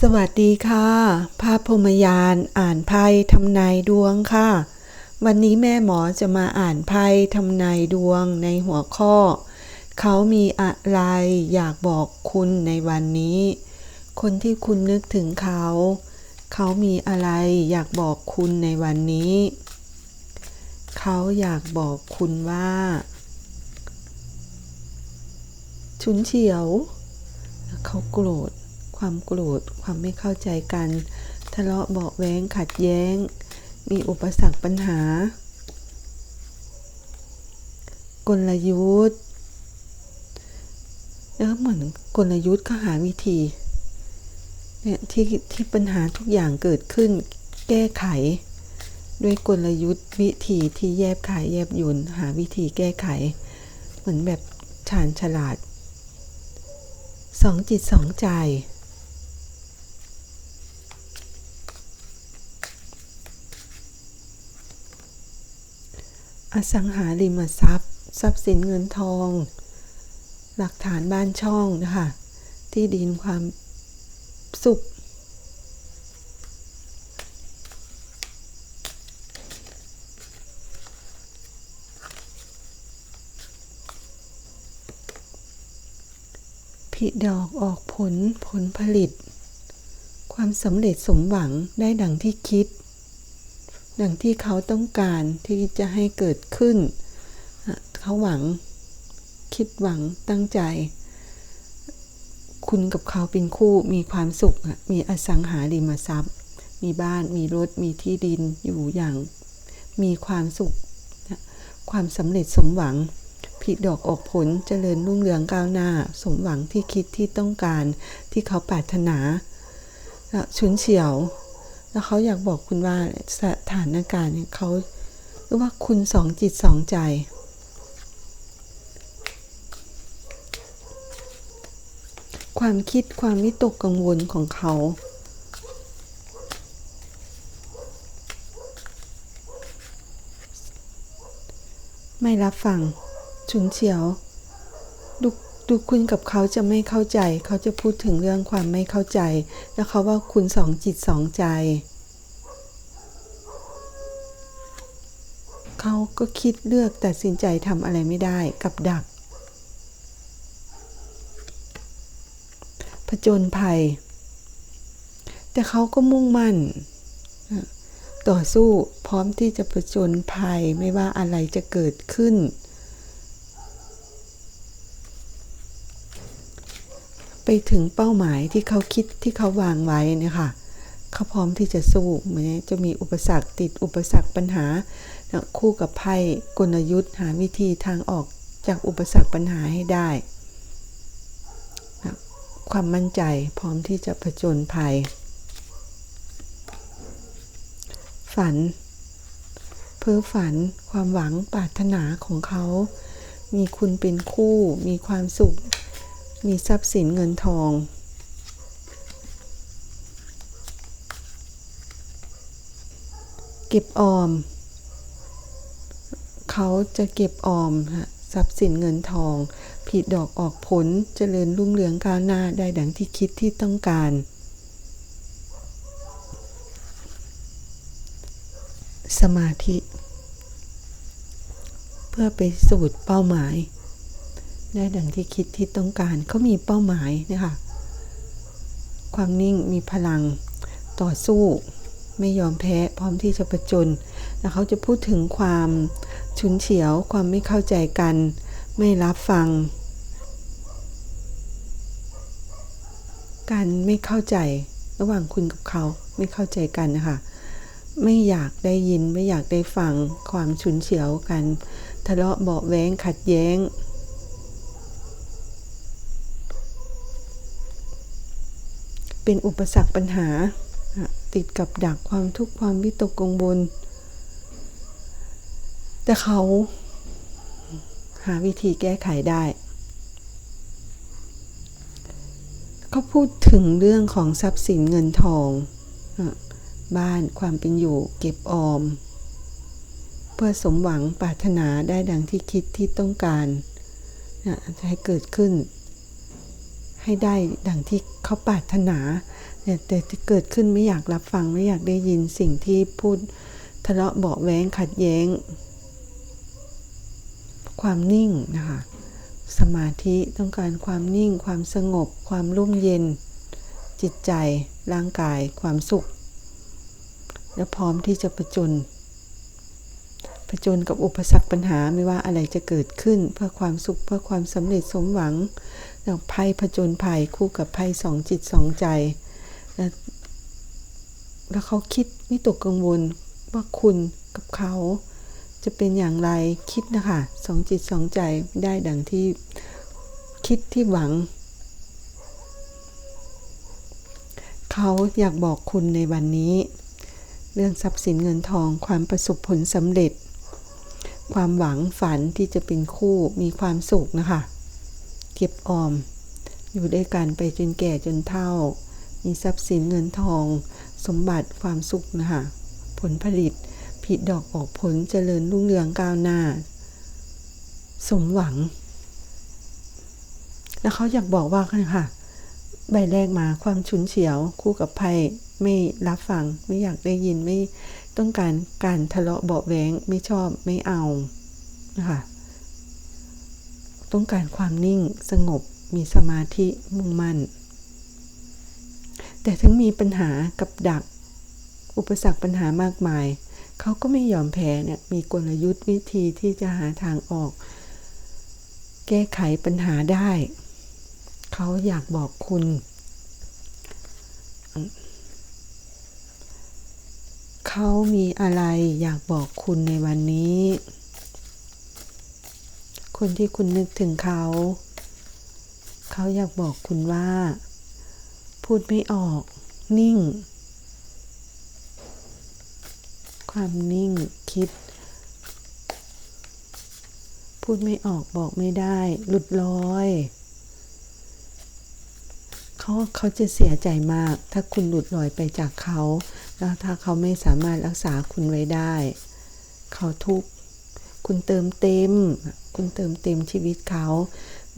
สวัสดีค่ะ ภาพพรมยานอ่านไพ่ทำนายดวงค่ะ วันนี้แม่หมอจะมาอ่านไพ่ทำนายดวงในหัวข้อ เขามีอะไรอยากบอกคุณในวันนี้ คนที่คุณนึกถึงเขา เขามีอะไรอยากบอกคุณในวันนี้ เขาอยากบอกคุณว่าฉุนเฉียว เขาโกรธ ความโกรธ ความไม่เข้าใจกัน ทะเลาะเบาแว้งขัดแย้ง มีอุปสรรคปัญหา กลยุทธ์แล้วเหมือนกลยุทธ์เขาหาวิธีเนี่ยที่ที่ปัญหาทุกอย่างเกิดขึ้น แก้ไข ด้วยกลยุทธ์วิธีที่แยบขายแยบยุนหาวิธีแก้ไข เหมือนแบบชาญฉลาดสองจิตสองใจ อสังหาริมทรัพย์ ทรัพย์สินเงินทอง หลักฐานบ้านช่องนะคะที่ดินความสุข ผิดอกออกผลผลผลิต ความสำเร็จสมหวังได้ดังที่คิด ดังที่เขาต้องการที่จะให้เกิดขึ้น เขาหวังคิดหวังตั้งใจ คุณกับเขาเป็นคู่มีความสุข มีอสังหาริมทรัพย์ มีบ้านมีรถมีที่ดินอยู่อย่างมีความสุข ความสำเร็จสมหวังผิดดอกออกผลเจริญรุ่งเรืองก้าวหน้า สมหวังที่คิดที่ต้องการที่เขาปรารถนาฉุนเฉียว แล้วเขาอยากบอกคุณว่าสถานการณ์เขาหรือว่าคุณสองจิตสองใจ ความคิดความวิตกกังวลของเขาไม่รับฟังฉุนเฉียว ดูดูคุณกับเขาจะไม่เข้าใจ เขาจะพูดถึงเรื่องความไม่เข้าใจ แล้วเขาว่าคุณสองจิตสองใจ เขา ก็คิดเลือกตัดสินใจทำอะไรไม่ได้กับดัก ผจญภัย แต่เขาก็มุ่งมั่น ต่อสู้พร้อมที่จะผจญภัยไม่ว่าอะไรจะเกิดขึ้น ไปถึงเป้าหมายที่เขาคิดที่เขาวางไว้นี่ค่ะเขาพร้อมที่จะสู้แม้จะมีอุปสรรคติดอุปสรรคปัญหา คู่กับไพ่กลยุทธ์หาวิธีทางออกจากอุปสรรคปัญหาให้ได้ ความมั่นใจพร้อมที่จะผจญภัย ฝัน เพ้อฝันความหวังปรารถนาของเขา มีคุณเป็นคู่ มีความสุข มีทรัพย์สินเงินทองเก็บออม เขาจะเก็บออมทรัพย์สินเงินทอง ผิดดอกออกผลเจริญรุ่งเรืองก้าวหน้าได้ดังที่คิดที่ต้องการ สมาธิ เพื่อไปสู่เป้าหมาย ได้ดังที่คิดที่ต้องการเขามีเป้าหมายนะคะความนิ่งมีพลังต่อสู้ไม่ยอมแพ้พร้อมที่จะประจนแล้วเขาจะพูดถึงความ ฉุนเฉียวความไม่เข้าใจกัน ไม่รับฟัง การไม่เข้าใจระหว่างคุณกับเขาไม่เข้าใจกันนะคะไม่อยากได้ยินไม่อยากได้ฟังความฉุนเฉียวกัน ทะเลาะเบาแว้งขัดแย้ง เป็นอุปสรรคปัญหา ติดกับดักความทุกข์ความวิตกกังวล แต่เขาหาวิธีแก้ไขได้เขาพูดถึงเรื่องของทรัพย์สินเงินทอง บ้านความเป็นอยู่เก็บออม เพื่อสมหวังปรารถนาได้ดังที่คิดที่ต้องการให้เกิดขึ้น ให้ได้ดังที่เขาปรารถนา แต่ที่เกิดขึ้นไม่อยากรับฟังไม่อยากได้ยินสิ่งที่พูดทะเลาะเบาแว้งขัดแย้ง ความนิ่งนะคะสมาธิต้องการความนิ่ง ความสงบ ความร่มเย็น จิตใจ ร่างกาย ความสุข และพร้อมที่จะประจนผจญกับอุปสรรคปัญหาไม่ว่าอะไรจะเกิดขึ้นเพื่อความสุขเพื่อความสำเร็จสมหวังแล้วภัยผจญภัยคู่กับภัยสองจิตสองใจ แล้วแล้วเขาคิดวิตกกังวลว่าคุณกับเขา จะเป็นอย่างไรคิดนะคะสองจิตสองใจได้ดังที่คิดที่หวัง เขาอยากบอกคุณในวันนี้ เรื่องทรัพย์สินเงินทองความประสบผลสำเร็จ ความหวังฝันที่จะเป็นคู่มีความสุขนะคะ เก็บออม อยู่ด้วยกันไปจนแก่จนเฒ่า มีทรัพย์สินเงินทอง สมบัติความสุขนะคะผลผลิต ผิดดอกออกผลเจริญรุ่งเรืองก้าวหน้า สมหวัง แล้วเขาอยากบอกว่าค่ะ ใบแรกมาความฉุนเฉียว คู่กับภัยไม่รับฟัง ไม่อยากได้ยินไม่ต้องการการทะเลาะเบาะแวงไม่ชอบไม่เอานะคะต้องการความนิ่งสงบมีสมาธิมุ่งมั่น แต่ทั้งมีปัญหากับดัก อุปสรรคปัญหามากมาย เขาก็ไม่ยอมแพ้เนี่ยมีกลยุทธ์วิธีที่จะหาทางออก แก้ไขปัญหาได้ เขาอยากบอกคุณ เขามีอะไรอยากบอกคุณในวันนี้ คนที่คุณนึกถึงเขา เขาอยากบอกคุณว่า พูดไม่ออก นิ่ง ความนิ่งคิด พูดไม่ออกบอกไม่ได้ หลุดลอยเขาเขาจะเสียใจมาก ถ้าคุณหลุดลอยไปจากเขา แล้วถ้าเขาไม่สามารถรักษาคุณไว้ได้ เขาทุกข์คุณเติมเต็ม คุณเติมเต็มชีวิตเขา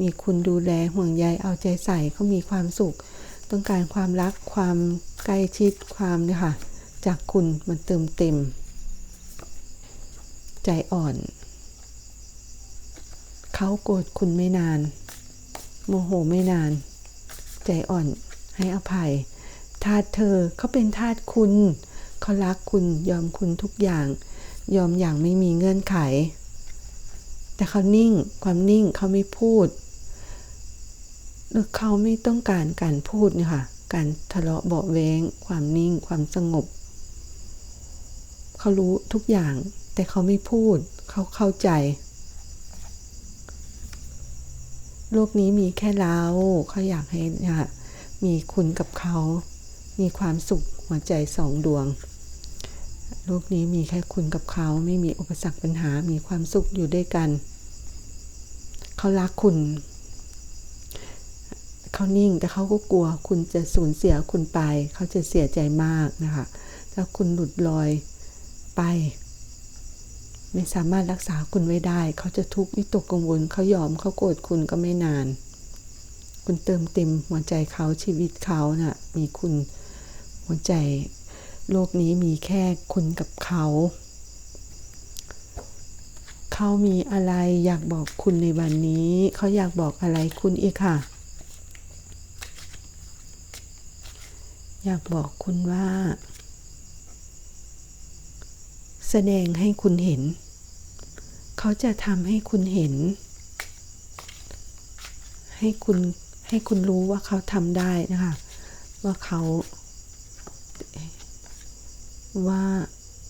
มีคุณดูแลห่วงใยเอาใจใส่เขามีความสุข ต้องการความรักความใกล้ชิดความเนี่ยค่ะ จากคุณมันเติมเต็ม ใจอ่อน เขาโกรธคุณไม่นาน โมโหไม่นาน ใจอ่อนให้อภัยทาสเธอเขาเป็นทาสคุณ เขารักคุณยอมคุณทุกอย่าง ยอมอย่างไม่มีเงื่อนไข แต่เขานิ่งความนิ่งเขาไม่พูดหรือเขาไม่ต้องการการพูดเนี่ยค่ะ การทะเลาะเบาแวงความนิ่งความสงบ เขารู้ทุกอย่าง แต่เขาไม่พูด เขาเข้าใจ โลกนี้มีแค่เราเขาอยากให้นี่ยมีคุณกับเขา มีความสุขหัวใจสองดวง โลกนี้มีแค่คุณกับเขา ไม่มีอุปสรรคปัญหา มีความสุขอยู่ด้วยกัน เขารักคุณเขานิ่งแต่เขาก็กลัวคุณจะสูญเสียคุณไป เขาจะเสียใจมากนะคะ ถ้าคุณหลุดลอยไป ไม่สามารถรักษาคุณไว้ได้ เขาจะทุกข์วิตกกังวลเขายอมเขาโกรธคุณก็ไม่นาน คุณเติมเต็มหัวใจเขาชีวิตเขานะ่ะมีคุณหัวใจ โลกนี้มีแค่คุณกับเขา เขามีอะไรอยากบอกคุณในวันนี้ เขาอยากบอกอะไรคุณอีกค่ะ อยากบอกคุณว่าแสดงให้คุณเห็น เขาจะทำให้คุณเห็น ให้คุณให้คุณรู้ว่าเขาทำได้นะคะ ว่าเขาว่า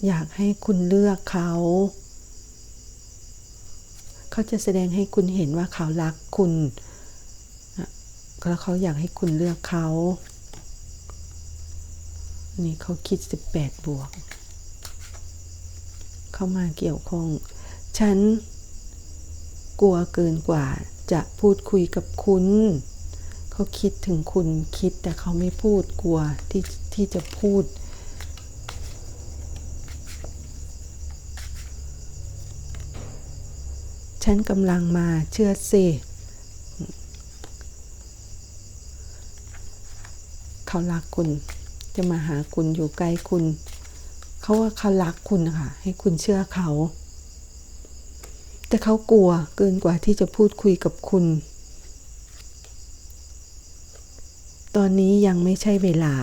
อยากให้คุณเลือกเขา เขาจะแสดงให้คุณเห็นว่าเขารักคุณ แล้วเขาอยากให้คุณเลือกเขา นี่เขาคิด 18 บวก เข้ามาเกี่ยวข้อง ฉัน กลัวเกินกว่าจะพูดคุยกับคุณ เขาคิดถึงคุณคิดแต่เขาไม่พูดกลัวที่ที่จะพูด ฉันกำลังมาเชื่อสิเขารักคุณ จะมาหาคุณอยู่ใกล้คุณ เขาว่าเขารักคุณค่ะ ให้คุณเชื่อเขา แต่เขากลัวเกินกว่าที่จะพูดคุยกับคุณ ตอนนี้ยังไม่ใช่เวลา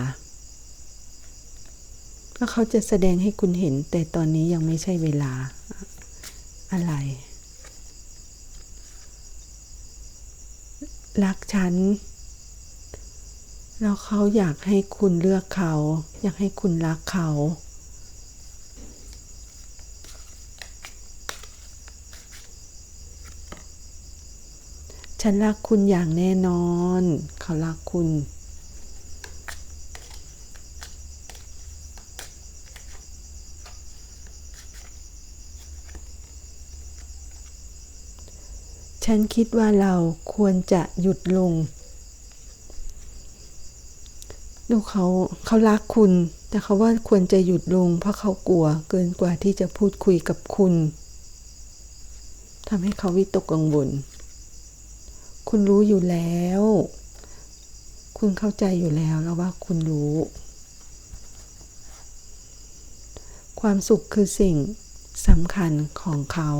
แล้วเขาจะแสดงให้คุณเห็น แต่ตอนนี้ยังไม่ใช่เวลาอะไร รักฉัน แล้วเขาอยากให้คุณเลือกเขา อยากให้คุณรักเขา ฉันรักคุณอย่างแน่นอน เขารักคุณ ฉันคิดว่าเราควรจะหยุดลง ดูเขาเขารักคุณ แต่เขาว่าควรจะหยุดลง เพราะเขากลัวเกินกว่าที่จะพูดคุยกับคุณทำให้เขาวิตกกังวล คุณรู้อยู่แล้ว คุณเข้าใจอยู่แล้วแล้วว่าคุณรู้ ความสุขคือสิ่งสำคัญของเขา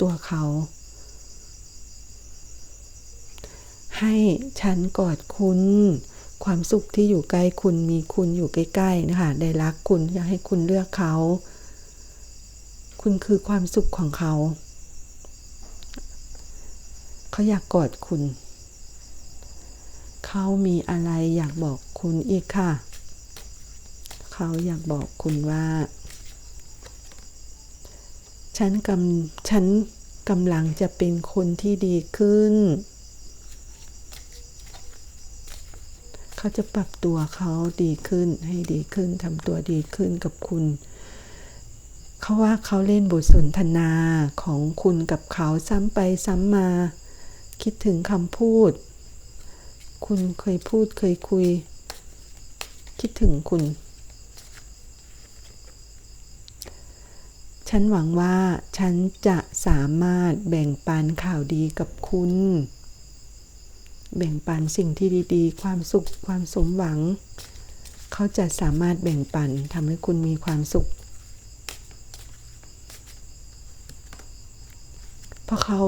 ตัวเขา ให้ฉันกอดคุณ ความสุขที่อยู่ใกล้คุณมีคุณอยู่ใกล้ๆนะคะได้รักคุณอยากให้คุณเลือกเขา คุณคือความสุขของเขา เขาอยากกอดคุณ เขามีอะไรอยากบอกคุณอีกค่ะ เขาอยากบอกคุณว่า ฉันกำฉันกำลังจะเป็นคนที่ดีขึ้น เขาจะปรับตัวเขาดีขึ้นให้ดีขึ้นทำตัวดีขึ้นกับคุณเขาว่าเขาเล่นบทสนทนาของคุณกับเขาซ้ำไปซ้ำมา คิดถึงคำพูด คุณเคยพูดเคยคุย คิดถึงคุณ ฉันหวังว่าฉันจะสามารถแบ่งปันข่าวดีกับคุณ แบ่งปันสิ่งที่ดีๆ ความสุขความสมหวัง เขาจะสามารถแบ่งปันทำให้คุณมีความสุข เพราะเขา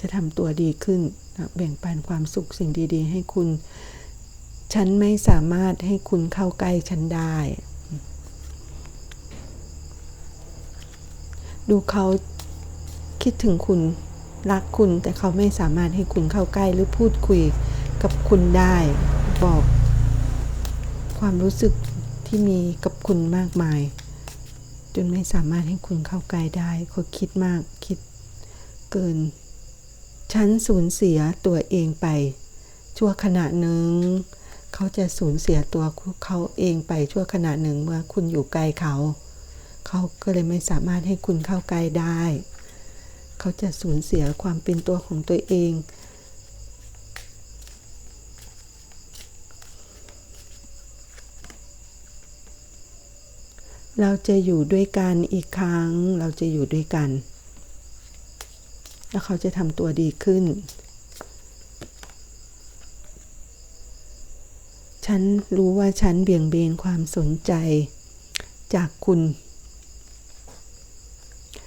จะทำตัวดีขึ้นนะแบ่งปันความสุขสิ่งดี ๆ ให้คุณ ฉันไม่สามารถให้คุณเข้าใกล้ฉันได้ ดูเขาคิดถึงคุณรักคุณ แต่เขาไม่สามารถให้คุณเข้าใกล้หรือพูดคุยกับคุณได้ บอกความรู้สึกที่มีกับคุณมากมาย จนไม่สามารถให้คุณเข้าใกล้ได้เขาคิดมากคิด เกิน ฉันสูญเสียตัวเองไป ชั่วขณะหนึ่ง เขาจะสูญเสียตัวเขาเองไปชั่วขณะหนึ่งเมื่อคุณอยู่ใกล้เขา เขาก็เลยไม่สามารถให้คุณเข้าใกล้ได้ เขาจะสูญเสียความเป็นตัวของตัวเองเราจะอยู่ด้วยกันอีกครั้ง เราจะอยู่ด้วยกัน แล้วเขาจะทำตัวดีขึ้น ฉันรู้ว่าฉันเบี่ยงเบนความสนใจจากคุณ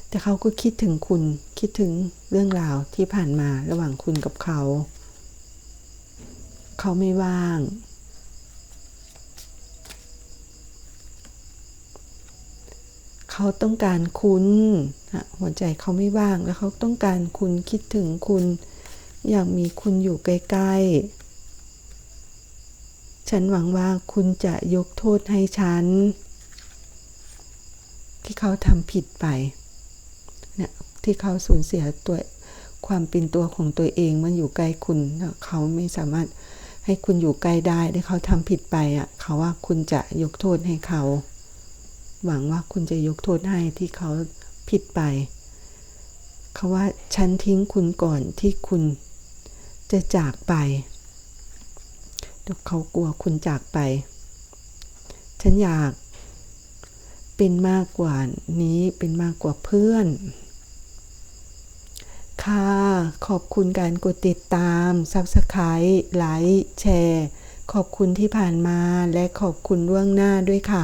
แต่เขาก็คิดถึงคุณ คิดถึงเรื่องราวที่ผ่านมาระหว่างคุณกับเขา เขาไม่ว่าง เขาต้องการคุณหัวใจเขาไม่ว่างแล้วเขาต้องการคุณคิดถึงคุณ อยากมีคุณอยู่ใกล้ๆ ฉันหวังว่าคุณจะยกโทษให้ฉัน ที่เขาทำผิดไปเนี่ยที่เขาสูญเสียตัวความเป็นตัวของตัวเองมันอยู่ใกล้คุณเขาไม่สามารถให้คุณอยู่ใกล้ได้ที่เขาทำผิดไปอะเขาว่าคุณจะยกโทษให้เขา หวังว่าคุณจะยกโทษให้ที่เขาผิดไป เขาว่าฉันทิ้งคุณก่อนที่คุณจะจากไปเขากลัวคุณจากไป ฉันอยากเป็นมากกว่านี้เป็นมากกว่าเพื่อน ค่ะ ขอบคุณการกดติดตาม Subscribe ไลค์แชร์ ขอบคุณที่ผ่านมาและขอบคุณล่วงหน้าด้วยค่ะ